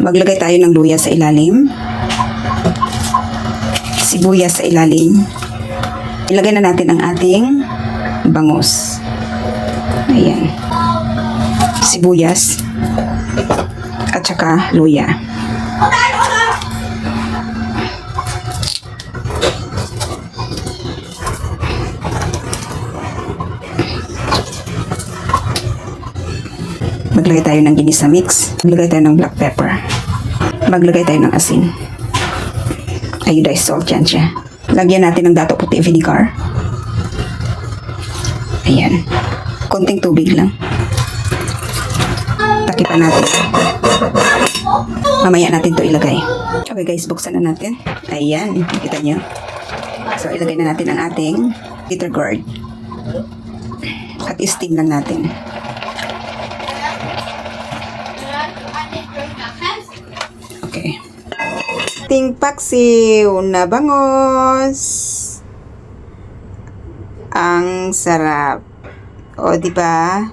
Maglagay tayo ng luya sa ilalim. Sibuyas sa ilalim. Ilagay na natin ang ating bangus. Ayan. Sibuyas. At saka luya. Maglagay tayo ng ginisa mix. Maglagay tayo ng black pepper. Maglagay tayo ng asin. Iodized salt yan siya. Lagyan natin ng dato puti vinegar. Ayan. Konting tubig lang. Takipan natin. Mamaya natin to ilagay. Okay guys, buksan na natin. Ayan, kita nyo. So, ilagay na natin ang ating bitter gourd. At steam lang natin. Okay. Ting paksiw na bangos. Ang sarap. O, di ba?